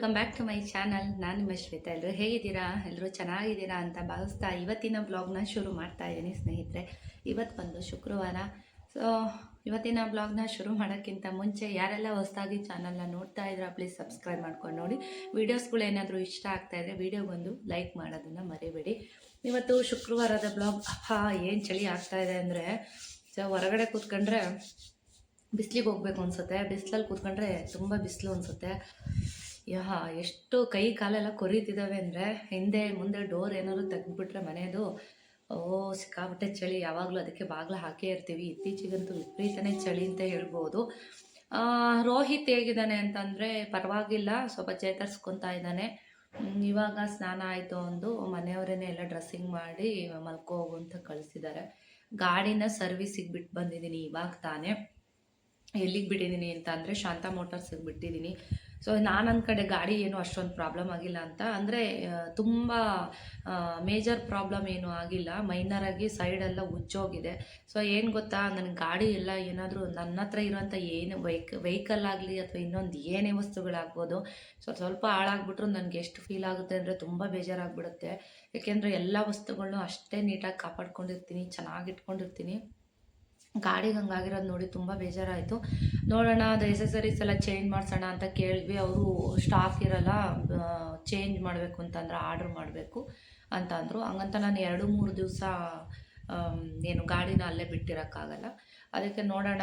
Welcome back to my channel ನಾನು ನಿಮ್ಮ ಶ್ವೇತಾ. ಎಲ್ಲರೂ ಹೇಗಿದ್ದೀರಾ? ಎಲ್ಲರೂ ಚೆನ್ನಾಗಿದ್ದೀರಾ ಅಂತ ಭಾವಿಸ್ತಾ ಇವತ್ತಿನ ಬ್ಲಾಗ್ನ ಶುರು ಮಾಡ್ತಾ ಇದ್ದೀನಿ ಸ್ನೇಹಿತರೆ. ಇವತ್ತು ಬಂದು ಶುಕ್ರವಾರ. ಸೊ ಇವತ್ತಿನ ಬ್ಲಾಗ್ನ ಶುರು ಮಾಡೋಕ್ಕಿಂತ ಮುಂಚೆ ಯಾರೆಲ್ಲ ಹೊಸದಾಗಿ ಚಾನಲ್ನ ನೋಡ್ತಾ ಇದ್ದೀರಾ ಪ್ಲೀಸ್ ಸಬ್ಸ್ಕ್ರೈಬ್ ಮಾಡ್ಕೊಂಡು ನೋಡಿ. ವೀಡಿಯೋಸ್ಗಳು ಏನಾದರೂ ಇಷ್ಟ ಆಗ್ತಾ ವಿಡಿಯೋ ಬಂದು ಲೈಕ್ ಮಾಡೋದನ್ನು ಮರಿಬೇಡಿ. ಇವತ್ತು ಶುಕ್ರವಾರದ ಬ್ಲಾಗ್ ಹಾ ಏನು ಚಳಿ ಆಗ್ತಾ ಇದೆ ಅಂದರೆ, ಸೊ, ಹೊರಗಡೆ ಕೂತ್ಕೊಂಡ್ರೆ ಬಿಸಿಲಿಗೆ ಹೋಗ್ಬೇಕು ಅನ್ಸುತ್ತೆ. ಬಿಸಿಲಲ್ಲಿ ಕೂತ್ಕೊಂಡ್ರೆ ತುಂಬ ಬಿಸಿಲು ಅನ್ಸುತ್ತೆ. ಯಾ ಎಷ್ಟು ಕೈ ಕಾಲೆಲ್ಲ ಕೊರೀತಿದ್ದಾವೆ ಅಂದರೆ ಹಿಂದೆ ಮುಂದೆ ಡೋರ್ ಏನಾದ್ರು ತೆಗೆದ್ಬಿಟ್ರೆ ಮನೆಯದು ಓ, ಸಿಕ್ಕಾಪಟ್ಟೆ ಚಳಿ, ಯಾವಾಗಲೂ ಅದಕ್ಕೆ ಬಾಗಿಲು ಹಾಕೇ ಇರ್ತೀವಿ. ಇತ್ತೀಚೆಗಂತೂ ವಿಪರೀತನೇ ಚಳಿ ಅಂತ ಹೇಳ್ಬೋದು. ರೋಹಿತ್ ಹೇಗಿದ್ದಾನೆ ಅಂತಂದರೆ ಪರವಾಗಿಲ್ಲ, ಸ್ವಲ್ಪ ಚೇತರಿಸ್ಕೊತಾ ಇದ್ದಾನೆ. ಇವಾಗ ಸ್ನಾನ ಆಯಿತು ಅಂದು ಮನೆಯವರೇ ಎಲ್ಲ ಡ್ರೆಸ್ಸಿಂಗ್ ಮಾಡಿ ಮಲ್ಕೋ ಅಂತ ಕಳಿಸಿದ್ದಾರೆ. ಗಾಡಿನ ಸರ್ವಿಸಿಗೆ ಬಿಟ್ಟು ಬಂದಿದ್ದೀನಿ, ಇವಾಗ ತಾನೇ. ಎಲ್ಲಿಗೆ ಬಿಟ್ಟಿದ್ದೀನಿ ಅಂತ ಅಂದರೆ ಶಾಂತ ಮೋಟಾರ್ಸಿಗೆ ಬಿಟ್ಟಿದ್ದೀನಿ. ಸೊ ನಾನು ಅಂದ ಕಡೆ ಗಾಡಿ ಏನು ಅಷ್ಟೊಂದು ಪ್ರಾಬ್ಲಮ್ ಆಗಿಲ್ಲ ಅಂತ. ಅಂದರೆ ತುಂಬ ಮೇಜರ್ ಪ್ರಾಬ್ಲಮ್ ಏನೂ ಆಗಿಲ್ಲ. ಮೈನರಾಗಿ ಸೈಡೆಲ್ಲ ಉಜ್ಜೋಗಿದೆ. ಸೊ ಏನು ಗೊತ್ತಾ, ನನಗೆ ಗಾಡಿ ಎಲ್ಲ ಏನಾದರೂ ನನ್ನ ಹತ್ರ ಇರೋಂಥ ಏನು ವೆಹಿಕ್ ವೆಹಿಕಲ್ ಆಗಲಿ ಅಥವಾ ಇನ್ನೊಂದು ಏನೇ ವಸ್ತುಗಳಾಗ್ಬೋದು, ಸೊ ಸ್ವಲ್ಪ ಹಾಳಾಗ್ಬಿಟ್ರು ನನಗೆ ಎಷ್ಟು ಫೀಲ್ ಆಗುತ್ತೆ ಅಂದರೆ ತುಂಬ ಬೇಜಾರಾಗ್ಬಿಡುತ್ತೆ. ಏಕೆಂದರೆ ಎಲ್ಲ ವಸ್ತುಗಳನ್ನೂ ಅಷ್ಟೇ ನೀಟಾಗಿ ಕಾಪಾಡ್ಕೊಂಡಿರ್ತೀನಿ, ಚೆನ್ನಾಗಿ ಇಟ್ಕೊಂಡಿರ್ತೀನಿ. ಗಾಡಿಗೆ ಹಂಗಾಗಿರೋದು ನೋಡಿ ತುಂಬ ಬೇಜಾರಾಯಿತು. ನೋಡೋಣ, ಅದು ಎಸೆಸರೀಸ್ ಎಲ್ಲ ಚೇಂಜ್ ಮಾಡಿಸೋಣ ಅಂತ ಕೇಳಿದ್ವಿ. ಅವರು ಸ್ಟಾಕ್ ಇರಲ್ಲ ಚೇಂಜ್ ಮಾಡಬೇಕು ಅಂತಂದ್ರೆ ಆರ್ಡ್ರ್ ಮಾಡಬೇಕು ಅಂತ ಅಂದರು ಹಂಗಂತ ನಾನು ಎರಡು, ಮೂರು ದಿವಸ ಏನು ಗಾಡಿನ ಅಲ್ಲೇ ಬಿಟ್ಟಿರೋಕ್ಕಾಗಲ್ಲ. ಅದಕ್ಕೆ ನೋಡೋಣ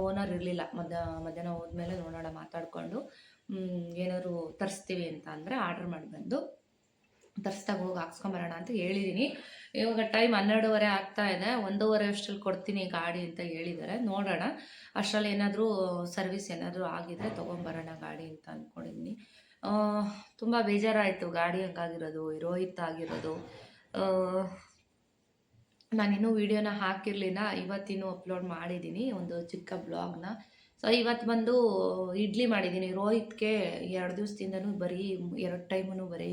ಓನರ್ ಇರಲಿಲ್ಲ. ಮಧ್ಯ, ಮಧ್ಯಾಹ್ನ ಹೋದ್ಮೇಲೆ ನೋಡೋಣ ಮಾತಾಡಿಕೊಂಡು ಏನಾದ್ರು ತರಿಸ್ತೀವಿ ಅಂತ ಅಂದರೆ ಆರ್ಡ್ರ್ ಮಾಡಿ ಬಂದು ತರಿಸ್ದಾಗ ಹೋಗಿ ಹಾಕ್ಸ್ಕೊಂಬರೋಣ ಅಂತ ಹೇಳಿದ್ದೀನಿ ಇವಾಗ ಟೈಮ್ ಹನ್ನೆರಡುವರೆ ಆಗ್ತಾ ಇದೆ. ಒಂದೂವರೆ ಅಷ್ಟರಲ್ಲಿ ಕೊಡ್ತೀನಿ ಗಾಡಿ ಅಂತ ಹೇಳಿದ್ದಾರೆ. ನೋಡೋಣ. ಅಷ್ಟರಲ್ಲಿ ಏನಾದರೂ ಸರ್ವಿಸ್ ಏನಾದರೂ ಆಗಿದ್ರೆ ತೊಗೊಂಬರೋಣ ಗಾಡಿ ಅಂತ ಅಂದ್ಕೊಂಡಿದ್ದೀನಿ ತುಂಬ ಬೇಜಾರಾಯಿತು. ಗಾಡಿ ಹಂಗಾಗಿರೋದು, ರೋಹಿತ್ ಆಗಿರೋದು. ನಾನಿನ್ನೂ ವೀಡಿಯೋನ ಹಾಕಿರಲಿಲ್ಲ. ಇವತ್ತಿನೂ ಅಪ್ಲೋಡ್ ಮಾಡಿದ್ದೀನಿ ಒಂದು ಚಿಕ್ಕ ಬ್ಲಾಗ್ನ. ಸೊ, ಇವತ್ತು ಬಂದು ಇಡ್ಲಿ ಮಾಡಿದ್ದೀನಿ ರೋಹಿತ್ಗೆ ಎರಡು ದಿವಸದಿಂದನೂ ಬರೀ ಎರಡು ಟೈಮೂ ಬರೀ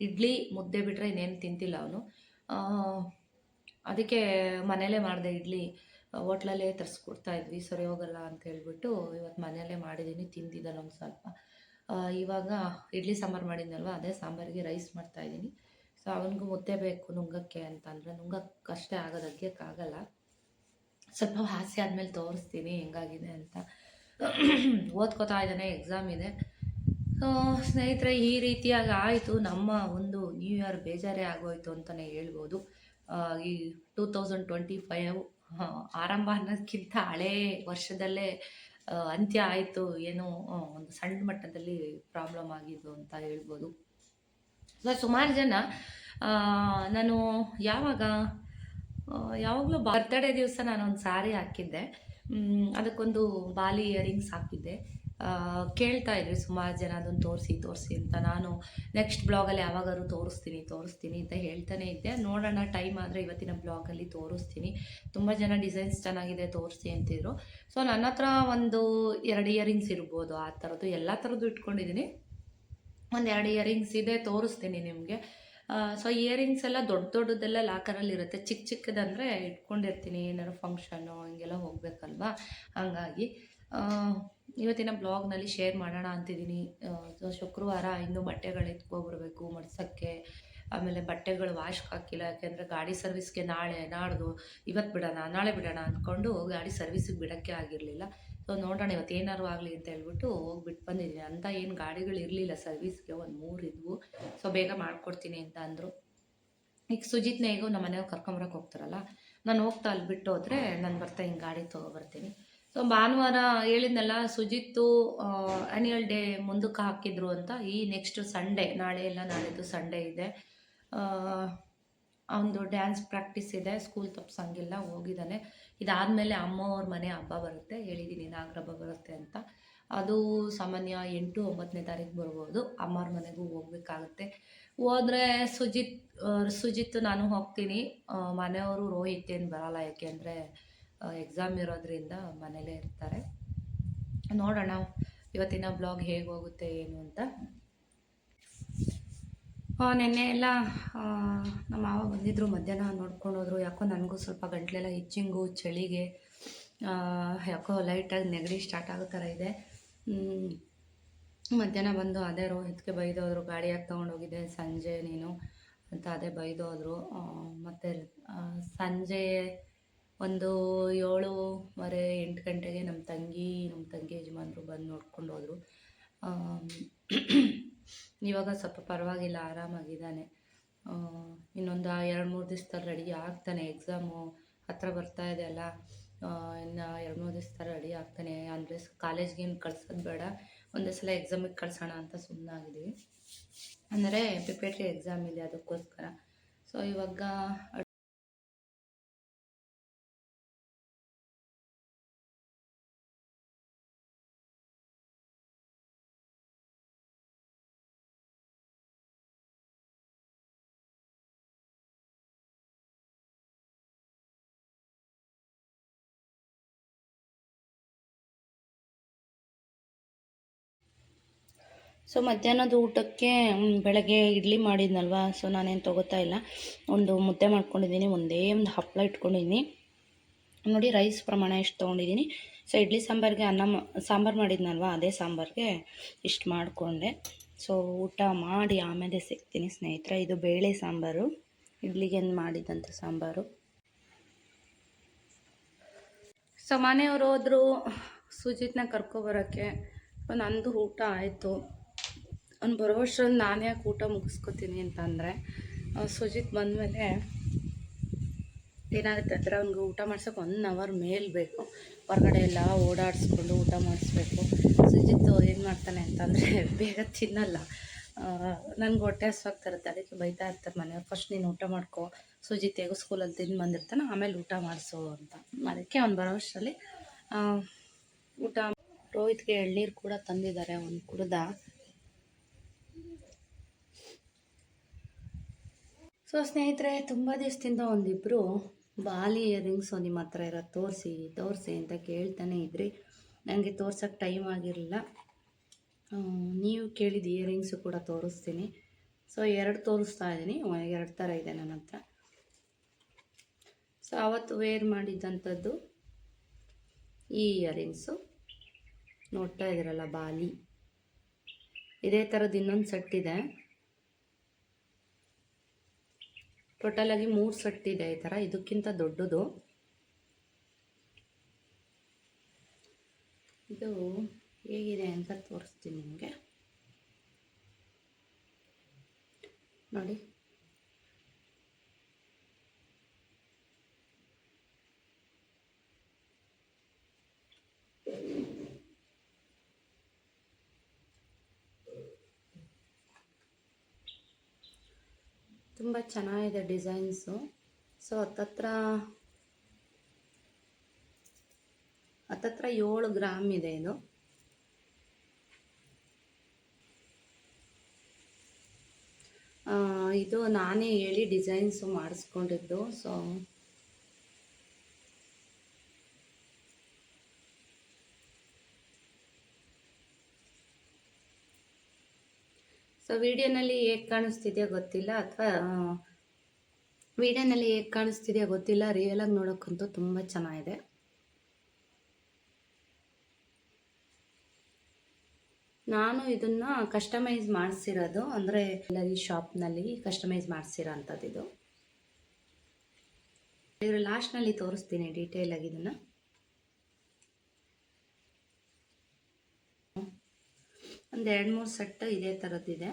ಇಡ್ಲಿ ಮುದ್ದೆ ಬಿಟ್ಟರೆ ಇನ್ನೇನು ತಿಂತಿಲ್ಲ ಅವನು. ಅದಕ್ಕೆ ಮನೇಲೇ ಮಾಡಿದೆ ಇಡ್ಲಿ. ಹೋಟ್ಲಲ್ಲೇ ತರಿಸ್ಕೊಡ್ತಾ ಇದ್ವಿ, ಸರಿ ಹೋಗಲ್ಲ ಅಂತ ಹೇಳಿಬಿಟ್ಟು ಇವತ್ತು ಮನೆಯಲ್ಲೇ ಮಾಡಿದ್ದೀನಿ ತಿಂದಿದ್ದಾನೆ ಒಂದು ಸ್ವಲ್ಪ. ಇವಾಗ ಇಡ್ಲಿ ಸಾಂಬಾರು ಮಾಡಿದ್ನಲ್ವ, ಅದೇ ಸಾಂಬಾರಿಗೆ ರೈಸ್ ಮಾಡ್ತಾಯಿದ್ದೀನಿ ಸೊ ಅವನಿಗೂ ಮುದ್ದೆ ಬೇಕು ನುಂಗಕ್ಕೆ ಅಂತ ಅಂದರೆ ನುಂಗಕ್ಕೆ ಅಷ್ಟೇ ಆಗೋದು ಅಗ್ಯಕ್ಕಾಗಲ್ಲ ಸ್ವಲ್ಪ ಹಾಸಿ ಆದಮೇಲೆ ತೋರಿಸ್ತೀನಿ, ಹೆಂಗಾಗಿದೆ ಅಂತ. ಓದ್ಕೋತಾ ಇದ್ದಾನೆ ಎಕ್ಸಾಮ್ ಇದೆ. ಸೊ ಸ್ನೇಹಿತರೆ, ಈ ರೀತಿಯಾಗಿ ಆಯಿತು. ನಮ್ಮ ಒಂದು ನ್ಯೂ ಇಯರ್ ಬೇಜಾರೇ ಆಗೋಯ್ತು ಅಂತಲೇ ಹೇಳ್ಬೋದು. ಈ ಟೂ ತೌಸಂಡ್ ಟ್ವೆಂಟಿ ಫೈವ್ ಆರಂಭ ಅನ್ನೋದಕ್ಕಿಂತ ಹಳೇ ವರ್ಷದಲ್ಲೇ ಅಂತ್ಯ ಆಯಿತು. ಏನೋ ಒಂದು ಸಣ್ಣ ಮಟ್ಟದಲ್ಲಿ ಪ್ರಾಬ್ಲಮ್ ಆಗಿದ್ದು ಅಂತ ಹೇಳ್ಬೋದು. ಸೊ ಸುಮಾರು ಜನ ನಾನು ಯಾವಾಗ ಯಾವಾಗಲೂ ಬರ್ತಡೇ ದಿವಸ ನಾನು ಒಂದು ಸಾರಿ ಹಾಕಿದ್ದೆ ಅದಕ್ಕೊಂದು ಬಾಲಿ ಇಯರಿಂಗ್ಸ್ ಹಾಕಿದ್ದೆ. ಕೇಳ್ತಾ ಇದ್ರಿ, ಸುಮಾರು ಜನ ಅದನ್ನು ತೋರಿಸಿ ತೋರಿಸಿ ಅಂತ ನಾನು ನೆಕ್ಸ್ಟ್ ಬ್ಲಾಗಲ್ಲಿ ಯಾವಾಗಾದ್ರು ತೋರಿಸ್ತೀನಿ ತೋರಿಸ್ತೀನಿ ಅಂತ ಹೇಳ್ತಾನೆ ಇದ್ದೆ. ನೋಡೋಣ ಟೈಮ್ ಆದರೆ ಇವತ್ತಿನ ಬ್ಲಾಗಲ್ಲಿ ತೋರಿಸ್ತೀನಿ. ತುಂಬ ಜನ ಡಿಸೈನ್ಸ್ ಚೆನ್ನಾಗಿದೆ, ತೋರಿಸಿ ಅಂತಿದ್ರು. ಸೊ ನನ್ನ ಹತ್ರ ಒಂದು ಎರಡು ಇಯರಿಂಗ್ಸ್ ಇರ್ಬೋದು, ಆ ಥರದ್ದು ಎಲ್ಲ ಥರದ್ದು ಇಟ್ಕೊಂಡಿದ್ದೀನಿ ಒಂದು ಎರಡು ಇಯರಿಂಗ್ಸ್ ಇದೆ, ತೋರಿಸ್ತೀನಿ ನಿಮಗೆ. ಸೊ ಇಯರಿಂಗ್ಸ್ ಎಲ್ಲ ದೊಡ್ಡ ದೊಡ್ಡದೆಲ್ಲ ಲಾಕರಲ್ಲಿ ಇರುತ್ತೆ. ಚಿಕ್ಕ ಚಿಕ್ಕದಂದರೆ ಇಟ್ಕೊಂಡಿರ್ತೀನಿ, ಏನಾದ್ರು ಫಂಕ್ಷನ್ನು ಹಿಂಗೆಲ್ಲ ಹೋಗಬೇಕಲ್ವಾ? ಹಾಗಾಗಿ ಇವತ್ತಿನ ಬ್ಲಾಗ್ನಲ್ಲಿ ಶೇರ್ ಮಾಡೋಣ ಅಂತಿದ್ದೀನಿ. ಶುಕ್ರವಾರ ಇನ್ನೂ ಬಟ್ಟೆಗಳು ಎತ್ಕೊಬರ್ಬೇಕು ಮಡ್ಸೋಕ್ಕೆ. ಆಮೇಲೆ ಬಟ್ಟೆಗಳು ವಾಶ್ ಹಾಕಿಲ್ಲ, ಯಾಕೆಂದರೆ ಗಾಡಿ ಸರ್ವಿಸ್ಗೆ ನಾಳೆ ನಾಡ್ದು. ಇವತ್ತು ಬಿಡೋಣ, ನಾಳೆ ಬಿಡೋಣ ಅಂದ್ಕೊಂಡು ಗಾಡಿ ಸರ್ವಿಸಿಗೆ ಬಿಡೋಕ್ಕೆ ಆಗಿರಲಿಲ್ಲ. ಸೊ ನೋಡೋಣ ಇವತ್ತು ಏನಾದ್ರು ಆಗಲಿ ಅಂತ ಹೇಳ್ಬಿಟ್ಟು ಹೋಗ್ಬಿಟ್ಟು ಬಂದಿದ್ದೀನಿ. ಅಂತ ಏನು ಗಾಡಿಗಳು ಇರಲಿಲ್ಲ ಸರ್ವಿಸ್ಗೆ, ಒಂದು ಮೂರು ಇದ್ವು. ಸೊ ಬೇಗ ಮಾಡಿಕೊಡ್ತೀನಿ ಅಂತ ಅಂದರು. ಈಗ ಸುಜಿತ್ನ ಹೇಗೋ ನಮ್ಮ ಮನೆಯವ್ರು ಕರ್ಕೊಂಬರಕ್ಕೆ ಹೋಗ್ತಾರಲ್ಲ, ನಾನು ಹೋಗ್ತಾ ಅಲ್ಲಿ ಬಿಟ್ಟು ಹೋದರೆ ನಾನು ಬರ್ತಾ ಹಿಂಗೆ ಗಾಡಿ ತೊಗೊಬರ್ತೀನಿ. ಸೊ ಭಾನುವಾರ ಹೇಳಿದ್ನಲ್ಲ, ಸುಜಿತ್ತು ಆ್ಯನ್ಯುವಲ್ ಡೇ ಮುಂದಕ್ಕೆ ಹಾಕಿದ್ರು ಅಂತ. ಈ ನೆಕ್ಸ್ಟ್ ಸಂಡೇ ನಾಳೆ ಎಲ್ಲ ನಾಳಿದ್ದು ಸಂಡೇ ಇದೆ. ಅವನದು ಡ್ಯಾನ್ಸ್ ಪ್ರಾಕ್ಟೀಸ್ ಇದೆ. ಸ್ಕೂಲ್ ತಪ್ಸಂಗಿಲ್ಲ, ಹೋಗಿದ್ದಾನೆ. ಇದಾದಮೇಲೆ ಅಮ್ಮವ್ರ ಮನೆ ಹಬ್ಬ ಬರುತ್ತೆ. ಹೇಳಿದ್ದೀನಿ ನಾಗರ ಹಬ್ಬ ಬರುತ್ತೆ ಅಂತ. ಅದು ಸಾಮಾನ್ಯ ಎಂಟು, ಒಂಬತ್ತನೇ ತಾರೀಕು ಬರ್ಬೋದು. ಅಮ್ಮವ್ರ ಮನೆಗೂ ಹೋಗ್ಬೇಕಾಗುತ್ತೆ. ಹೋದರೆ ಸುಜಿತ್ ಸುಜಿತ್ ನಾನು ಹೋಗ್ತೀನಿ. ಮನೆಯವರು ರೋಹಿತ್ ಏನು ಬರಲ್ಲ ಯಾಕೆಂದರೆ ಎಕ್ಸಾಮ್ ಇರೋದ್ರಿಂದ ಮನೇಲೇ ಇರ್ತಾರೆ. ನೋಡೋಣ, ಇವತ್ತಿನ ಬ್ಲಾಗ್ ಹೇಗೆ ಹೋಗುತ್ತೆ, ಏನು ಅಂತ. ನಿನ್ನೆ ಎಲ್ಲ ನಮ್ಮ ಮಾವ ಬಂದಿದ್ದರು ಮಧ್ಯಾಹ್ನ ನೋಡ್ಕೊಂಡು ಹೋದ್ರು. ಯಾಕೋ ನನಗೂ ಸ್ವಲ್ಪ ಗಂಟ್ಲೆಲ್ಲ ಇಚ್ಚಿಂಗು ಚಳಿಗೆ ಯಾಕೋ ಲೈಟಾಗಿ ನೆಗಡಿ ಸ್ಟಾರ್ಟ್ ಆಗೋ ಥರ ಇದೆ. ಮಧ್ಯಾಹ್ನ ಬಂದು ಅದೇ ರೋಹಿತ್ಗೆ ಬೈದೋದ್ರು. ಗಾಡಿಯಾಗಿ ತೊಗೊಂಡೋಗಿದ್ದೆ, ಸಂಜೆ ನೀನು ಅಂತ ಅದೇ ಬೈದೋದ್ರು. ಮತ್ತು ಸಂಜೆ ಒಂದು ಏಳುವರೆ ಎಂಟು ಗಂಟೆಗೆ ನಮ್ಮ ತಂಗಿ ನಮ್ಮ ತಂಗಿ ಯಜಮಾನ್ರು ಬಂದು ನೋಡ್ಕೊಂಡು ಹೋದರು. ಇವಾಗ ಸ್ವಲ್ಪ ಪರವಾಗಿಲ್ಲ, ಆರಾಮಾಗಿದ್ದಾನೆ. ಇನ್ನೊಂದು ಎರಡು ಮೂರು ದಿವ್ಸದಲ್ಲಿ ರೆಡಿ ಆಗ್ತಾನೆ. ಎಕ್ಸಾಮು ಹತ್ರ ಬರ್ತಾ ಇದೆ ಅಲ್ಲ. ಇನ್ನು ಎರಡು ಮೂರು ದಿವ್ಸದಲ್ಲಿ ರೆಡಿ ಆಗ್ತಾನೆ. ಅಂದರೆ ಕಾಲೇಜ್ಗೇನು ಕಳ್ಸೋದು ಬೇಡ. ಒಂದೇ ಸಲ ಎಕ್ಸಾಮಿಗೆ ಕಳ್ಸೋಣ ಅಂತ ಸುಮ್ಮನಾಗಿದ್ದೀವಿ ಅಂದರೆ ಪ್ರಿಪೇಟ್ರಿ ಎಕ್ಸಾಮ್ ಇದೆ ಅದಕ್ಕೋಸ್ಕರ. ಸೊ ಇವಾಗ ಸೊ ಮಧ್ಯಾಹ್ನದ ಊಟಕ್ಕೆ ಬೆಳಗ್ಗೆ ಇಡ್ಲಿ ಮಾಡಿದ್ನಲ್ವ? ಸೊ ನಾನೇನು ತೊಗೋತಾ ಇಲ್ಲ. ಒಂದು ಮುದ್ದೆ ಮಾಡ್ಕೊಂಡಿದ್ದೀನಿ, ಒಂದೇ ಒಂದು ಹಪ್ಪಳ ಇಟ್ಕೊಂಡಿದ್ದೀನಿ. ನೋಡಿ ರೈಸ್ ಪ್ರಮಾಣ ಎಷ್ಟು ತೊಗೊಂಡಿದ್ದೀನಿ. ಸೊ ಇಡ್ಲಿ ಸಾಂಬಾರಿಗೆ ಅನ್ನ ಸಾಂಬಾರು ಮಾಡಿದ್ನಲ್ವ? ಅದೇ ಸಾಂಬಾರಿಗೆ ಇಷ್ಟು ಮಾಡಿಕೊಂಡೆ. ಸೊ ಊಟ ಮಾಡಿ ಆಮೇಲೆ ಸಿಗ್ತೀನಿ ಸ್ನೇಹಿತರೆ. ಇದು ಬೇಳೆ ಸಾಂಬಾರು. ಇಡ್ಲಿಗೆ ಮಾಡಿದಂಥ ಸಾಂಬಾರು? ಸೊ ಮನೆಯವರು ಹೋದರು, ಸುಜಿತ್ನ ಕರ್ಕೊಬರೋಕ್ಕೆ ನಂದು ಊಟ ಆಯಿತು. ಅವ್ನು ಬರೋ ಅಷ್ಟರಲ್ಲಿ ನಾನೇ ಯಾಕೆ ಊಟ ಮುಗಿಸ್ಕೊತೀನಿ ಅಂತಂದರೆ ಸುಜಿತ್ ಬಂದಮೇಲೆ ಏನಾಗುತ್ತೆ ಅಂದರೆ ಅವ್ನಿಗೆ ಊಟ ಮಾಡ್ಸೋಕೆ ಒನ್ ಅವರ್ ಮೇಲೆ ಬೇಕು. ಹೊರಗಡೆ ಎಲ್ಲ ಓಡಾಡಿಸ್ಕೊಂಡು ಊಟ ಮಾಡಿಸ್ಬೇಕು. ಸುಜಿತ್ ಏನು ಮಾಡ್ತಾನೆ ಅಂತಂದರೆ ಬೇಗ ತಿನ್ನಲ್ಲ. ನನಗೆ ಹೊಟ್ಟೆ ಹಸ್ವಾಗ್ತಿರುತ್ತೆ ಅದಕ್ಕೆ ಬೈತಾ ಇರ್ತಾರೆ ಮನೆಯವ್ರು. ಫಸ್ಟ್ ನೀನು ಊಟ ಮಾಡ್ಕೊ. ಸುಜಿತ್ ಹೇಗೋ ಸ್ಕೂಲಲ್ಲಿ ತಿಂದು ಬಂದಿರ್ತಾನೆ, ಆಮೇಲೆ ಊಟ ಮಾಡಿಸು ಅಂತ. ಅದಕ್ಕೆ ಅವ್ನು ಬರೋ ಅಷ್ಟರಲ್ಲಿ ಊಟ ರೋಹಿತ್ಗೆ ಎಳ್ನೀರು ಕೂಡ ತಂದಿದ್ದಾರೆ, ಅವ್ನು ಕುಡ್ದ. ಸೊ ಸ್ನೇಹಿತರೆ, ತುಂಬ ದಿವಸದಿಂದ ಒಂದಿಬ್ಬರು ಬಾಲಿ ಇಯರಿಂಗ್ಸು ನಿಮ್ಮ ಹತ್ರ ಇರೋ ತೋರಿಸಿ ತೋರಿಸಿ ಅಂತ ಕೇಳ್ತಾನೆ ಇದ್ರಿ. ನನಗೆ ತೋರ್ಸೋಕ್ಕೆ ಟೈಮ್ ಆಗಿರಲಿಲ್ಲ. ನೀವು ಕೇಳಿದ ಇಯರಿಂಗ್ಸು ಕೂಡ ತೋರಿಸ್ತೀನಿ. ಸೊ ಎರಡು ತೋರಿಸ್ತಾ ಇದ್ದೀನಿ. ಎರಡು ಥರ ಇದೆ ನನ್ನ ಹತ್ರ. ಸೊ ಅವತ್ತು ವೇರ್ ಮಾಡಿದ್ದಂಥದ್ದು ಈ ಇಯರಿಂಗ್ಸು ನೋಡ್ತಾ ಇದ್ದೀರಲ್ಲ, ಬಾಲಿ. ಇದೇ ಥರದ್ದು ಇನ್ನೊಂದು ಸೆಟ್ ಇದೆ. ಟೋಟಲಾಗಿ ಮೂರು ಸೆಟ್ ಇದೆ ಈ ಥರ ಇದಕ್ಕಿಂತ ದೊಡ್ಡದು. ಇದು ಹೇಗಿದೆ ಅಂತ ತೋರಿಸ್ತೀನಿ ನಿಮಗೆ. ನೋಡಿ. ತುಂಬ ಚೆನ್ನಾಗಿದೆ ಡಿಸೈನ್ಸು. ಸೊ ಹತ್ತತ್ರ ಹತ್ತತ್ರ ಏಳು ಗ್ರಾಮ್ ಇದೆ ಇದು. ಇದು ನಾನೇ ಹೇಳಿ ಡಿಸೈನ್ಸು ಮಾಡಿಸ್ಕೊಂಡಿದ್ದು. ಸೊ ಸೊ ವಿಡಿಯೋನಲ್ಲಿ ಹೇಗೆ ಕಾಣಿಸ್ತಿದೆಯೋ ಗೊತ್ತಿಲ್ಲ ಅಥವಾ ವಿಡಿಯೋನಲ್ಲಿ ಹೇಗೆ ಕಾಣಿಸ್ತಿದೆಯೋ ಗೊತ್ತಿಲ್ಲ ರಿಯಲಾಗಿ ನೋಡೋಕ್ಕಂತೂ ತುಂಬ ಚೆನ್ನಾಗಿದೆ. ನಾನು ಇದನ್ನು ಕಸ್ಟಮೈಸ್ ಮಾಡಿಸಿರೋದು ಅಂದರೆ ಎಲ್ಲರಿ ಶಾಪ್ನಲ್ಲಿ ಕಸ್ಟಮೈಸ್ ಮಾಡಿಸಿರೋ ಅಂಥದ್ದು ಇದು ಇದರ ಲಾಸ್ಟ್ನಲ್ಲಿ ತೋರಿಸ್ತೀನಿ ಡೀಟೇಲಾಗಿ ಇದನ್ನು. ಒಂದು ಎರಡು ಮೂರು ಸೆಟ್ ಇದೇ ಥರದ್ದಿದೆ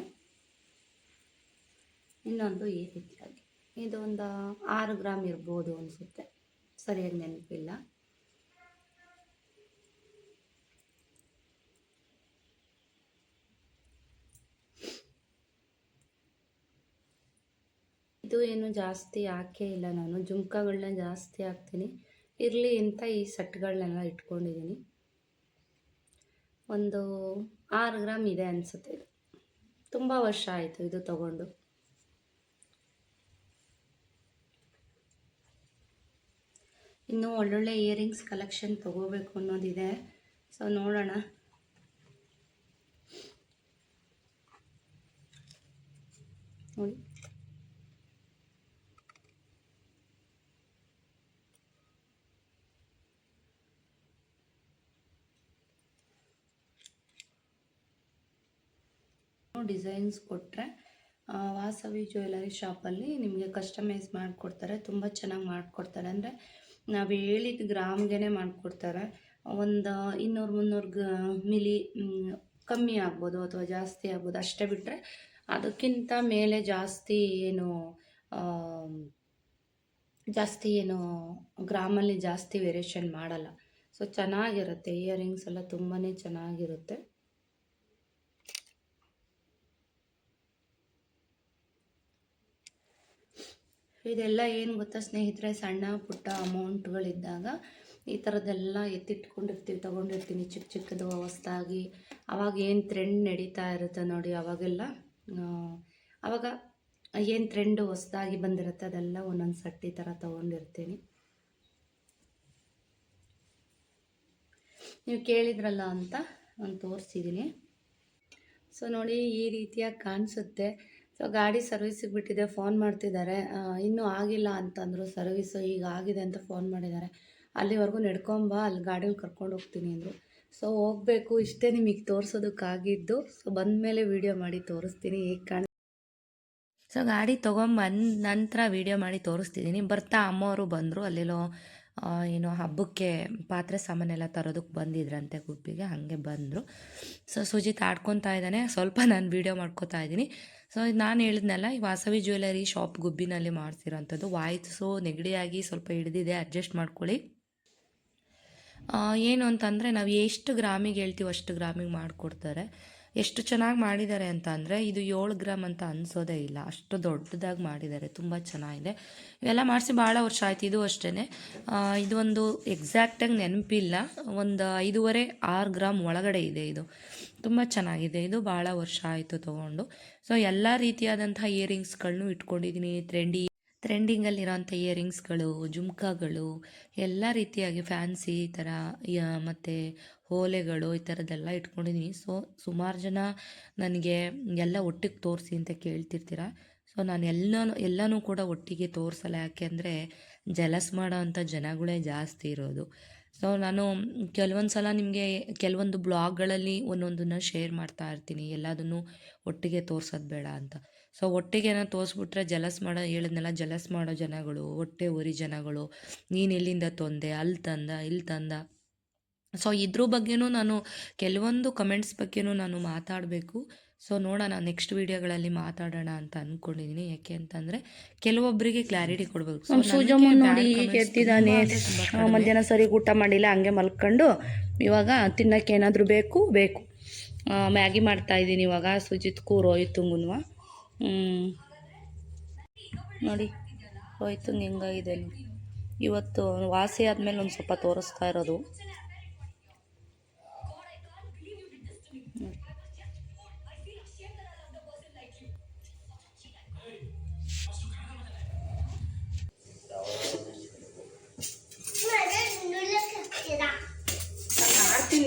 ಇನ್ನೊಂದು ಈ ರೀತಿಯಾಗಿ. ಇದು ಒಂದು ಆರು ಗ್ರಾಮ್ ಇರ್ಬೋದು ಅನಿಸುತ್ತೆ. ಸರಿಯಾಗಿ ನೆನಪಿಲ್ಲ. ಇದು ಏನು ಜಾಸ್ತಿ ಹಾಕೇ ಇಲ್ಲ ನಾನು. ಜುಮ್ಕಾಗಳನ್ನ ಜಾಸ್ತಿ ಹಾಕ್ತೀನಿ. ಇರಲಿ ಅಂತ ಈ ಸೆಟ್ಗಳನ್ನೆಲ್ಲ ಇಟ್ಕೊಂಡಿದ್ದೀನಿ. ಒಂದು ಆರು ಗ್ರಾಮ್ ಇದೆ ಅನಿಸುತ್ತೆ ಇದು. ತುಂಬ ವರ್ಷ ಆಯಿತು ಇದು ತಗೊಂಡು. ಇನ್ನೂ ಒಳ್ಳೊಳ್ಳೆ ಇಯರಿಂಗ್ಸ್ ಕಲೆಕ್ಷನ್ ತಗೋಬೇಕು ಅನ್ನೋದಿದೆ. ಸೊ ನೋಡೋಣ. ನೋಡಿ. ಡಿಸೈನ್ಸ್ ಕೊಟ್ಟರೆ ವಾಸವಿ ಜ್ಯುವೆಲರಿ ಶಾಪಲ್ಲಿ ನಿಮಗೆ ಕಸ್ಟಮೈಸ್ ಮಾಡಿಕೊಡ್ತಾರೆ, ತುಂಬ ಚೆನ್ನಾಗಿ ಮಾಡಿಕೊಡ್ತಾರೆ. ಅಂದರೆ ನಾವು ಹೇಳಿದ ಗ್ರಾಮ್ಗೆ ಮಾಡಿಕೊಡ್ತಾರೆ. ಒಂದು ಇನ್ನೂರು ಮುನ್ನೂರು ಗ, ಮಿಲಿ ಕಮ್ಮಿ ಆಗ್ಬೋದು ಅಥವಾ ಜಾಸ್ತಿ ಆಗ್ಬೋದು ಅಷ್ಟೇ ಬಿಟ್ಟರೆ ಅದಕ್ಕಿಂತ ಮೇಲೆ ಜಾಸ್ತಿ ಏನು ಜಾಸ್ತಿ ಏನು ಗ್ರಾಮಲ್ಲಿ ಜಾಸ್ತಿ ವೇರಿಯೇಷನ್ ಮಾಡಲ್ಲ. ಸೊ ಚೆನ್ನಾಗಿರುತ್ತೆ ಇಯರಿಂಗ್ಸ್ ಎಲ್ಲ ತುಂಬಾ ಚೆನ್ನಾಗಿರುತ್ತೆ. ಇದೆಲ್ಲ ಏನು ಗೊತ್ತಾ ಸ್ನೇಹಿತರೆ, ಸಣ್ಣ ಪುಟ್ಟ ಅಮೌಂಟ್ಗಳಿದ್ದಾಗ ಈ ಥರದ್ದೆಲ್ಲ ಎತ್ತಿಟ್ಕೊಂಡಿರ್ತೀವಿ, ತೊಗೊಂಡಿರ್ತೀನಿ ಚಿಕ್ಕ ಚಿಕ್ಕದು ಹೊಸ್ದಾಗಿ. ಅವಾಗ ಏನು ಟ್ರೆಂಡ್ ನಡೀತಾ ಇರುತ್ತೆ ನೋಡಿ, ಅವಾಗೆಲ್ಲ ಅವಾಗ ಏನು ಟ್ರೆಂಡ್ ಹೊಸ್ದಾಗಿ ಬಂದಿರುತ್ತೆ ಅದೆಲ್ಲ ಒಂದೊಂದು ಸಟ್ಟಿ ಥರ ತೊಗೊಂಡಿರ್ತೀನಿ. ನೀವು ಕೇಳಿದ್ರಲ್ಲ ಅಂತ ನಾನು ತೋರಿಸಿದ್ದೀನಿ ಸೊ ನೋಡಿ ಈ ರೀತಿಯಾಗಿ ಕಾಣಿಸುತ್ತೆ. ಸೊ ಗಾಡಿ ಸರ್ವಿಸಿಗೆ ಬಿಟ್ಟಿದೆ, ಫೋನ್ ಮಾಡ್ತಿದ್ದಾರೆ. ಇನ್ನೂ ಆಗಿಲ್ಲ ಅಂತಂದರು ಸರ್ವಿಸು ಈಗ ಆಗಿದೆ ಅಂತ ಫೋನ್ ಮಾಡಿದ್ದಾರೆ. ಅಲ್ಲಿವರೆಗೂ ನಡ್ಕೊಂಬ, ಅಲ್ಲಿ ಗಾಡೀಲಿ ಕರ್ಕೊಂಡು ಹೋಗ್ತೀನಿ ಅಂದರು. ಸೊ ಹೋಗಬೇಕು, ಇಷ್ಟೇ ನಿಮಗೆ ತೋರಿಸೋದಕ್ಕಾಗಿದ್ದು. ಸೊ ಬಂದಮೇಲೆ ವೀಡಿಯೋ ಮಾಡಿ ತೋರಿಸ್ತೀನಿ, ಹೇಗೆ ಕಾಣ. ಸೊ ಗಾಡಿ ತೊಗೊಂಬಂದ ನಂತರ ವೀಡಿಯೋ ಮಾಡಿ ತೋರಿಸ್ತಿದ್ದೀನಿ. ಬರ್ತಾ ಅಮ್ಮವರು ಬಂದರು ಅಲ್ಲೆಲ್ಲೋ. ಏನೋ ಹಬ್ಬಕ್ಕೆ ಪಾತ್ರೆ ಸಾಮಾನೆಲ್ಲ ತರೋದಕ್ಕೆ ಬಂದಿದ್ರಂತೆ ಗುಬ್ಬಿಗೆ, ಹಾಗೆ ಬಂದರು. ಸೊ ಸುಜಿತ್ ಆಡ್ಕೊತಾ ಇದ್ದಾನೆ. ಸ್ವಲ್ಪ ನಾನು ವೀಡಿಯೋ ಮಾಡ್ಕೊತಾ ಇದ್ದೀನಿ. ಸೊ ನಾನು ಹೇಳಿದ್ನಲ್ಲ, ಈ ವಾಸವಿ ಜ್ಯುವೆಲರಿ ಶಾಪ್ ಗುಬ್ಬಿನಲ್ಲಿ ಮಾಡ್ತಿರೋಂಥದ್ದು ಸೊ ನೆಗಡಿಯಾಗಿ ಸ್ವಲ್ಪ ಹಿಡಿದಿದೆ ಅಡ್ಜಸ್ಟ್ ಮಾಡ್ಕೊಳ್ಳಿ. ಏನು ಅಂತಂದರೆ ನಾವು ಎಷ್ಟು ಗ್ರಾಮಿಗೆ ಹೇಳ್ತೀವೋ ಅಷ್ಟು ಗ್ರಾಮಿಗೆ ಮಾಡಿಕೊಡ್ತಾರೆ. ಎಷ್ಟು ಚೆನ್ನಾಗಿ ಮಾಡಿದ್ದಾರೆ ಅಂತ ಅಂದರೆ ಇದು ಏಳು ಗ್ರಾಮ್ ಅಂತ ಅನಿಸೋದೇ ಇಲ್ಲ. ಅಷ್ಟು ದೊಡ್ಡದಾಗಿ ಮಾಡಿದ್ದಾರೆ. ತುಂಬ ಚೆನ್ನಾಗಿದೆ. ಇವೆಲ್ಲ ಮಾಡಿಸಿ ಭಾಳ ವರ್ಷ ಆಯ್ತು. ಇದು ಅಷ್ಟೇ ಇದು ಒಂದು ಎಕ್ಸಾಕ್ಟಾಗಿ ನೆನಪಿಲ್ಲ. ಒಂದು ಐದೂವರೆ ಆರು ಗ್ರಾಮ್ ಒಳಗಡೆ ಇದೆ ಇದು. ತುಂಬ ಚೆನ್ನಾಗಿದೆ. ಇದು ಭಾಳ ವರ್ಷ ಆಯಿತು ತೊಗೊಂಡು. ಸೊ ಎಲ್ಲ ರೀತಿಯಾದಂಥ ಇಯರಿಂಗ್ಸ್ಗಳನ್ನೂ ಇಟ್ಕೊಂಡಿದ್ದೀನಿ ಟ್ರೆಂಡಿ ಟ್ರೆಂಡಿಂಗಲ್ಲಿರೋಂಥ ಇಯರಿಂಗ್ಸ್ಗಳು, ಜುಮ್ಕಾಗಳು, ಎಲ್ಲ ರೀತಿಯಾಗಿ ಫ್ಯಾನ್ಸಿ ಈ ಥರ ಮತ್ತು ಓಲೆಗಳು ಈ ಥರದ್ದೆಲ್ಲ ಇಟ್ಕೊಂಡಿದ್ದೀನಿ ಸೊ, ಸುಮಾರು ಜನ ನನಗೆ ಎಲ್ಲ ಒಟ್ಟಿಗೆ ತೋರಿಸಿ ಅಂತ ಕೇಳ್ತಿರ್ತೀರ? ಸೊ, ನಾನು ಎಲ್ಲನೂ ಎಲ್ಲನೂ ಕೂಡ ಒಟ್ಟಿಗೆ ತೋರಿಸಲ್ಲ. ಯಾಕೆಂದರೆ ಜಲಸ್ ಮಾಡೋ ಅಂಥ ಜನಗಳೇ ಜಾಸ್ತಿ ಇರೋದು. ಸೊ, ನಾನು ಕೆಲವೊಂದು ಸಲ ನಿಮಗೆ ಕೆಲವೊಂದು ಬ್ಲಾಗ್ಗಳಲ್ಲಿ ಒಂದೊಂದನ್ನು ಶೇರ್ ಮಾಡ್ತಾ ಇರ್ತೀನಿ. ಎಲ್ಲದನ್ನು ಒಟ್ಟಿಗೆ ತೋರ್ಸೋದು ಬೇಡ ಅಂತ. ಸೊ ಒಟ್ಟಿಗೆ ಏನೋ ತೋರಿಸ್ಬಿಟ್ರೆ ಜಲಸ್ ಮಾಡೋ ಹೇಳಿದ್ನೆಲ್ಲ ಜಲಸ್ ಮಾಡೋ ಜನಗಳು ಹೊಟ್ಟೆ ಉರಿ ಜನಗಳು ನೀನು ಎಲ್ಲಿಂದ ತಂದೆ ಅಲ್ಲಿ ತಂದ ಇಲ್ಲಿ ತಂದ. ಸೊ ಇದ್ರ ಬಗ್ಗೆನೂ ನಾನು ಕೆಲವೊಂದು ಕಮೆಂಟ್ಸ್ ಬಗ್ಗೆನೂ ನಾನು ಮಾತಾಡಬೇಕು. ಸೊ ನೋಡೋಣ ನೆಕ್ಸ್ಟ್ ವಿಡಿಯೋಗಳಲ್ಲಿ ಮಾತಾಡೋಣ ಅಂತ ಅಂದ್ಕೊಂಡಿದ್ದೀನಿ ಯಾಕೆ ಅಂತಂದರೆ ಕೆಲವೊಬ್ಬರಿಗೆ ಕ್ಲಾರಿಟಿ ಕೊಡಬೇಕು. ಸೊ ಸೂಜಮ್ಮ ನೋಡಿ ಹೀಗೆ ಎತ್ತಿದ್ದಾನೆ ಮಧ್ಯಾಹ್ನ ಸರಿ ಊಟ ಮಾಡಿಲ್ಲ ಹಂಗೆ ಮಲ್ಕೊಂಡು ಇವಾಗ ತಿನ್ನಕ್ಕೆ ಏನಾದರೂ ಬೇಕು ಬೇಕು. ಮ್ಯಾಗಿ ಮಾಡ್ತಾ ಇದ್ದೀನಿ ಇವಾಗ. ಸುಜಿತ್ಗೂ ರೋಹಿತಂಗುನ್ವ ನೋಡಿ ಹೋಯ್ತು ಹಿಂಗಾಗಿದೆ. ಇವತ್ತು ವಾಸಿ ಆದಮೇಲೆ ಒಂದು ಸ್ವಲ್ಪ ತೋರಿಸ್ತಾ ಇರೋದು.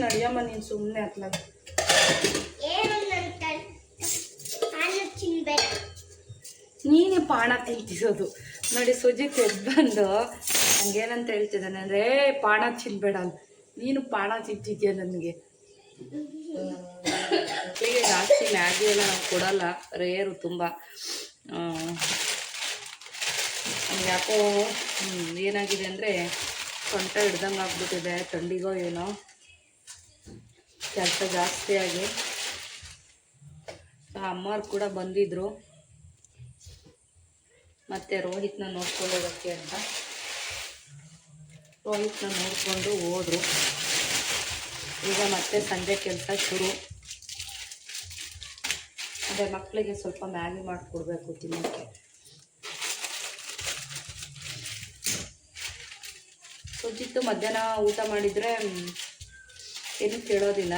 ನಡಿಯಮ್ಮ ನೀನು ಸುಮ್ಮನೆ ಹತ್ಲಾಗ ಪಾಣ ತಿಂತಿರೋದು ನೋಡಿ ಸುಜಿತ್ ಎದ್ದು ಬಂದು ನಂಗೇನಂತ ಹೇಳ್ತಿದ್ದಾನೆ ಅಂದರೆ ಪಾಣ ತಿನ್ಬೇಡ. ನೀನು ಪಾಣ ತಿಂತಿದ್ಯಾ ನನಗೆ? ಮಕ್ಕಳಿಗೆ ಜಾಸ್ತಿ ಮ್ಯಾಗಿ ಎಲ್ಲ ನಾವು ಕೊಡಲ್ಲ. ರೇರು ತುಂಬ. ಯಾಕೋ ಏನಾಗಿದೆ ಅಂದರೆ, ಸೊಂಟ ಹಿಡ್ದಂಗೆ ಆಗ್ಬಿಟ್ಟಿದೆ, ಥಂಡಿಗೋ ಏನೋ. ಕೆಲಸ ಜಾಸ್ತಿಯಾಗಿ ಅಮ್ಮವ್ರು ಕೂಡ ಬಂದಿದ್ರು. ಮತ್ತೆ ರೋಹಿತ್ನ ನೋಡ್ಕೊಳ್ಳೋದಕ್ಕೆ ಅಂತ. ರೋಹಿತ್ನ ನೋಡಿಕೊಂಡು ಹೋದರು. ಈಗ ಮತ್ತೆ ಸಂಜೆ ಕೆಲಸ ಶುರು. ಅದೇ ಮಕ್ಕಳಿಗೆ ಸ್ವಲ್ಪ ಮ್ಯಾಗಿ ಮಾಡಿಕೊಡ್ಬೇಕು ತಿನ್ನೋಕ್ಕೆ. ಸುಜಿತ್ತು ಮಧ್ಯಾಹ್ನ ಊಟ ಮಾಡಿದರೆ ಏನು ಕೇಳೋದಿಲ್ಲ.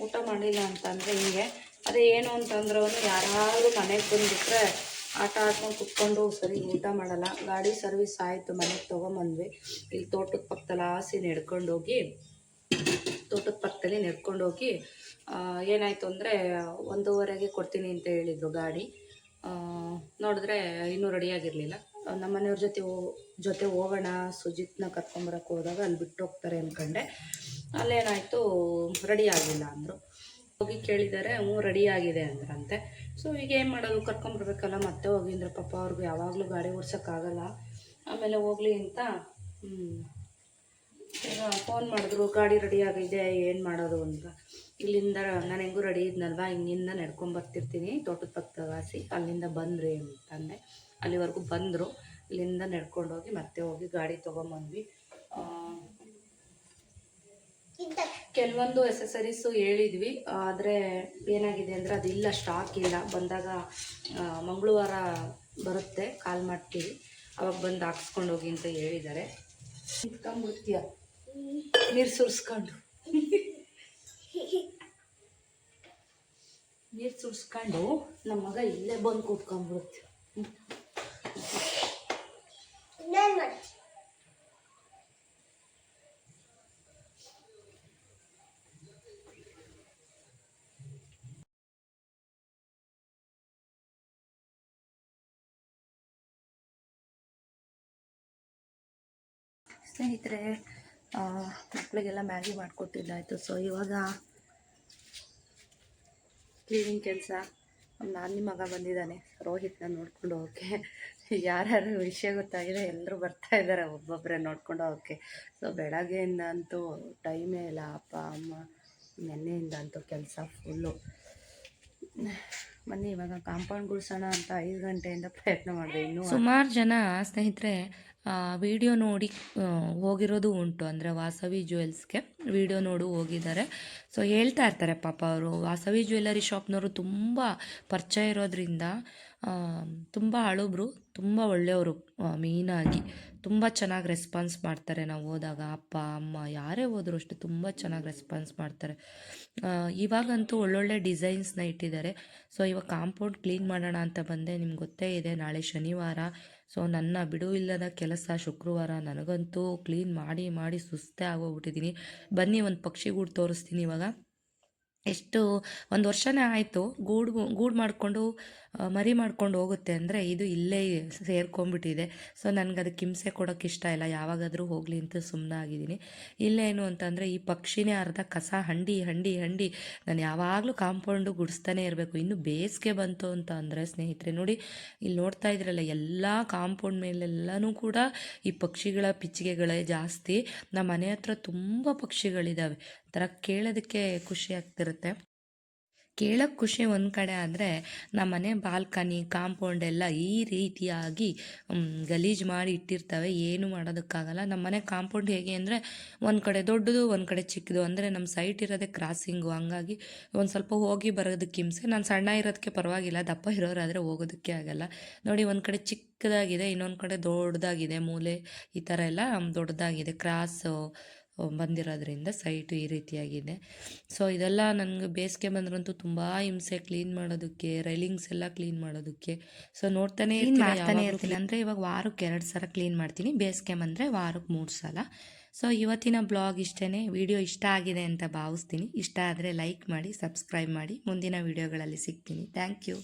ಊಟ ಮಾಡಿಲ್ಲ ಅಂತಂದರೆ ಹಿಂಗೆ. ಅದೇ ಏನು ಅಂತಂದ್ರೆ ಅವನು ಯಾರಾದರೂ ಮನೆಗೆ ಬಂದುಬಿಟ್ರೆ ಆಟ ಆಡ್ಕೊಂಡು ಕುತ್ಕೊಂಡು ಸರಿ ಊಟ ಮಾಡಲ್ಲ. ಗಾಡಿ ಸರ್ವಿಸ್ ಆಯಿತು, ಮನೆಗೆ ತೊಗೊಂಬಂದ್ವಿ. ಇಲ್ಲಿ ತೋಟದ ಪಕ್ಕದಲ್ಲಿ ಆಸೆ ನೆಡ್ಕೊಂಡೋಗಿ, ತೋಟದ ಪಕ್ಕದಲ್ಲಿ ನೆಡ್ಕೊಂಡೋಗಿ ಏನಾಯಿತು ಅಂದರೆ ಒಂದೂವರೆಗೆ ಕೊಡ್ತೀನಿ ಅಂತ ಹೇಳಿದರು ಗಾಡಿ. ನೋಡಿದ್ರೆ ಇನ್ನೂ ರೆಡಿಯಾಗಿರಲಿಲ್ಲ ನಮ್ಮ ಮನೆಯವ್ರ ಜೊತೆ ಜೊತೆ ಹೋಗೋಣ, ಸುಜಿತ್ನ ಕರ್ಕೊಂಬರಕ್ಕೆ ಹೋದಾಗ ಅಲ್ಲಿ ಬಿಟ್ಟು ಹೋಗ್ತಾರೆ ಅಂದ್ಕೊಂಡೆ ಅಲ್ಲೇನಾಯಿತು, ರೆಡಿ ಆಗಿಲ್ಲ ಅಂದರು. ಹೋಗಿ ಕೇಳಿದ್ದಾರೆ ಹ್ಞೂ ರೆಡಿ ಆಗಿದೆ ಅಂದ್ರಂತೆ. ಸೊ ಈಗ ಏನು ಮಾಡೋದು? ಕರ್ಕೊಂಬರ್ಬೇಕಲ್ಲ ಮತ್ತೆ ಹೋಗಿ. ಅಂದ್ರೆ ಪಾಪ ಅವ್ರಿಗೆ ಯಾವಾಗಲೂ ಗಾಡಿ ಓಡ್ಸೋಕ್ಕಾಗಲ್ಲ ಆಮೇಲೆ ಹೋಗ್ಲಿ ಅಂತ ಈಗ ಫೋನ್ ಮಾಡಿದ್ರು, ಗಾಡಿ ರೆಡಿ ಆಗಿದೆ, ಏನು ಮಾಡೋದು ಅಂತ. ಇಲ್ಲಿಂದ ನಾನು ಹೆಂಗೂ ರೆಡಿ ಇದ್ನಲ್ವಾ? ಹಿಂಗಿಂದ ನಡ್ಕೊಂಬರ್ತಿರ್ತೀನಿ ತೋಟದ ಪಕ್ಕದ ವಾಸಿ ಅಲ್ಲಿಂದ ಬಂದ್ರಿ ಅಂತಂದೆ. ಅಲ್ಲಿವರೆಗೂ ಬಂದರು. ಇಲ್ಲಿಂದ ನಡ್ಕೊಂಡೋಗಿ ಮತ್ತೆ ಹೋಗಿ ಗಾಡಿ ತೊಗೊಂಬಂದ್ವಿ. ಕೆಲವೊಂದು ಎಸೆಸರೀಸು ಹೇಳಿದ್ವಿ. ಆದರೆ ಏನಾಗಿದೆ ಅಂದರೆ ಇಲ್ಲ ಸ್ಟಾಕ್ ಇಲ್ಲ. ಬಂದಾಗ ಮಂಗಳವಾರ ಬರುತ್ತೆ ಕಾಲ್ ಮಾಡ್ತೀವಿ. ಅವಾಗ ಬಂದು ಹಾಕ್ಸ್ಕೊಂಡು ಹೋಗಿ ಅಂತ ಹೇಳಿದ್ದಾರೆ. ನಿಂತ್ಕೊಂಡ್ಬಿಡ್ತೀಯ? ನೀರು ಸುರಿಸ್ಕೊಂಡು. ನೀರು ಸುರಿಸ್ಕೊಂಡು ನಮ್ಮ ಮಗ ಇಲ್ಲೇ ಬಂದು ಕೂತ್ಕೊಂಡ್ಬಿಡುತ್ತೆ. ಸ್ನೇಹಿತರೆ ಮಕ್ಕಳಿಗೆಲ್ಲ ಮ್ಯಾಗಿ ಮಾಡಿಕೊಟ್ಟಿದ್ದಾಯಿತು. ಸೊ ಇವಾಗ ಕ್ಲೀನಿಂಗ್ ಕೆಲಸ. ನಾನಿ ಮಗ ಬಂದಿದ್ದಾನೆ. ರೋಹಿತ್ನ ನೋಡ್ಕೊಂಡು ಹೋಗೋಕ್ಕೆ. ಯಾರ್ಯಾರು ವಿಷಯ ಗೊತ್ತಾಗಿದೆ ಎಲ್ಲರೂ ಬರ್ತಾ ಇದ್ದಾರೆ ಒಬ್ಬೊಬ್ಬರೇ ನೋಡ್ಕೊಂಡು ಹೋಗೋಕ್ಕೆ. ಸೊ ಬೆಳಗ್ಗೆಯಿಂದ ಅಂತೂ ಟೈಮೇ ಇಲ್ಲ. ಅಪ್ಪ, ಅಮ್ಮ, ನೆನ್ನೆಯಿಂದ ಅಂತೂ ಕೆಲಸ ಫುಲ್ಲು ಬನ್ನಿ, ಇವಾಗ ಕಾಂಪೌಂಡ್ ಗುಡ್ಸೋಣ ಅಂತ ಐದು ಗಂಟೆಯಿಂದ ಪ್ರಯತ್ನ ಮಾಡಿದೆ. ಇನ್ನೂ ಸುಮಾರು ಜನ ಸ್ನೇಹಿತರೆ ವಿಡಿಯೋ ನೋಡಿ ಹೋಗಿರೋದು ಉಂಟು. ಅಂದರೆ ವಾಸವಿ ಜ್ಯುವೆಲ್ಸ್ಗೆ ವಿಡಿಯೋ ನೋಡು ಹೋಗಿದ್ದಾರೆ. ಸೊ ಹೇಳ್ತಾ ಇರ್ತಾರೆ ಪಾಪ ಅವರು. ವಾಸವಿ ಜ್ಯುವೆಲ್ಲರಿ ಶಾಪ್ನವರು ತುಂಬ ಪರಿಚಯ ಇರೋದ್ರಿಂದ ತುಂಬ ಅಳುಬ್ರು ತುಂಬ ಒಳ್ಳೆಯವರು ಮೇಯ್ನಾಗಿ. ತುಂಬ ಚೆನ್ನಾಗಿ ರೆಸ್ಪಾನ್ಸ್ ಮಾಡ್ತಾರೆ ನಾವು ಹೋದಾಗ. ಅಪ್ಪ, ಅಮ್ಮ, ಯಾರೇ ಹೋದರೂ ಅಷ್ಟೇ ತುಂಬ ಚೆನ್ನಾಗಿ ರೆಸ್ಪಾನ್ಸ್ ಮಾಡ್ತಾರೆ. ಇವಾಗಂತೂ ಒಳ್ಳೊಳ್ಳೆ ಡಿಸೈನ್ಸ್ನ ಇಟ್ಟಿದ್ದಾರೆ. ಸೊ ಇವಾಗ ಕಾಂಪೌಂಡ್ ಕ್ಲೀನ್ ಮಾಡೋಣ ಅಂತ ಬಂದೆ. ನಿಮ್ಗೆ ಗೊತ್ತೇ ಇದೆ, ನಾಳೆ ಶನಿವಾರ ಸೊ ನನ್ನ ಬಿಡುವಿಲ್ಲದ ಕೆಲಸ ಶುಕ್ರವಾರ ನನಗಂತೂ ಕ್ಲೀನ್ ಮಾಡಿ ಮಾಡಿ ಸುಸ್ತೇ ಆಗೋಗ್ಬಿಟ್ಟಿದ್ದೀನಿ ಬನ್ನಿ ಒಂದು ಪಕ್ಷಿ ಗೂಡು ತೋರಿಸ್ತೀನಿ ಇವಾಗ. ಎಷ್ಟು, ಒಂದು ವರ್ಷನೇ ಆಯಿತು ಗೂಡು ಗೂಡು ಮಾಡಿಕೊಂಡು ಮರಿ ಮಾಡ್ಕೊಂಡು ಹೋಗುತ್ತೆ ಅಂದರೆ ಇದು ಇಲ್ಲೇ ಸೇರ್ಕೊಂಡ್ಬಿಟ್ಟಿದೆ. ಸೊ ನನಗೆ ಅದಕ್ಕೆ ಹಿಂಸೆ ಕೊಡೋಕ್ಕೆ ಇಷ್ಟ ಇಲ್ಲ. ಯಾವಾಗಾದರೂ ಹೋಗಲಿ ಅಂತ ಸುಮ್ಮನೆ ಆಗಿದ್ದೀನಿ. ಇಲ್ಲೇನು ಅಂತಂದರೆ ಈ ಪಕ್ಷಿನೇ ಅರ್ಧ ಕಸ ಹಂಡಿ ಹಂಡಿ ಹಂಡಿ ನಾನು ಯಾವಾಗಲೂ ಕಾಂಪೌಂಡು ಗುಡಿಸ್ತಾನೆ ಇರಬೇಕು. ಇನ್ನು ಬೇಸಿಗೆ ಬಂತು ಅಂತ ಅಂದರೆ ಸ್ನೇಹಿತರೆ, ನೋಡಿ, ಇಲ್ಲಿ ನೋಡ್ತಾ ಇದ್ರಲ್ಲ, ಎಲ್ಲ ಕಾಂಪೌಂಡ್ ಮೇಲೆಲ್ಲನೂ ಕೂಡ ಈ ಪಕ್ಷಿಗಳ ಪಿಚ್ಚಿಗೆಗಳೇ ಜಾಸ್ತಿ. ನಮ್ಮ ಮನೆ ಹತ್ರ ತುಂಬ ಪಕ್ಷಿಗಳಿದ್ದಾವೆ ಒಂಥರ ಕೇಳೋದಕ್ಕೆ ಖುಷಿ ಆಗ್ತಿರುತ್ತೆ. ಕೇಳೋಕ್ಕೆ ಖುಷಿ ಒಂದು ಕಡೆ ಆದರೆ ನಮ್ಮನೆ ಬಾಲ್ಕನಿ, ಕಾಂಪೌಂಡ್ ಎಲ್ಲ ಈ ರೀತಿಯಾಗಿ ಗಲೀಜು ಮಾಡಿ ಇಟ್ಟಿರ್ತವೆ. ಏನು ಮಾಡೋದಕ್ಕಾಗಲ್ಲ. ನಮ್ಮ ಮನೆ ಕಾಂಪೌಂಡ್ ಹೇಗೆ ಅಂದರೆ ಒಂದು ಕಡೆ ದೊಡ್ಡದು, ಒಂದು ಕಡೆ ಚಿಕ್ಕದು. ಅಂದರೆ ನಮ್ಮ ಸೈಟ್ ಇರೋದೇ ಕ್ರಾಸಿಂಗು ಹಂಗಾಗಿ ಒಂದು ಸ್ವಲ್ಪ ಹೋಗಿ ಬರೋದಕ್ಕೆ ಹಿಂಸೆ. ನಾನು ಸಣ್ಣ ಇರೋದಕ್ಕೆ ಪರವಾಗಿಲ್ಲ. ದಪ್ಪ ಇರೋರಾದರೆ ಹೋಗೋದಕ್ಕೆ ಆಗಲ್ಲ. ನೋಡಿ, ಒಂದು ಕಡೆ ಚಿಕ್ಕದಾಗಿದೆ, ಇನ್ನೊಂದು ಕಡೆ ದೊಡ್ಡದಾಗಿದೆ. ಮೂಲೆ ಈ ಥರ ಎಲ್ಲ ದೊಡ್ಡದಾಗಿದೆ. ಕ್ರಾಸು ಬಂದಿರೋದ್ರಿಂದ ಸೈಟು ಈ ರೀತಿಯಾಗಿದೆ. ಸೊ ಇದೆಲ್ಲ ನನಗೆ ಬೇಸಿಗೆ ಬಂದ್ರಂತೂ ತುಂಬ ಹಿಂಸೆ ಕ್ಲೀನ್ ಮಾಡೋದಕ್ಕೆ ರೈಲಿಂಗ್ಸ್ ಎಲ್ಲ ಕ್ಲೀನ್ ಮಾಡೋದಕ್ಕೆ. ಸೊ ನೋಡ್ತಾನೆ ಮಾಡ್ತಾನೆ ಇರ್ತೀನಿ. ಅಂದರೆ ಇವಾಗ ವಾರಕ್ಕೆ ಎರಡು ಸಲ ಕ್ಲೀನ್ ಮಾಡ್ತೀನಿ. ಬೇಸಿಗೆ ಬಂದರೆ ವಾರಕ್ಕೆ ಮೂರು ಸಲ. ಸೊ ಇವತ್ತಿನ ಬ್ಲಾಗ್ ಇಷ್ಟೇ ವಿಡಿಯೋ ಇಷ್ಟ ಆಗಿದೆ ಅಂತ ಭಾವಿಸ್ತೀನಿ. ಇಷ್ಟ ಆದರೆ ಲೈಕ್ ಮಾಡಿ ಸಬ್ಸ್ಕ್ರೈಬ್ ಮಾಡಿ. ಮುಂದಿನ ವಿಡಿಯೋಗಳಲ್ಲಿ ಸಿಗ್ತೀನಿ. Thank you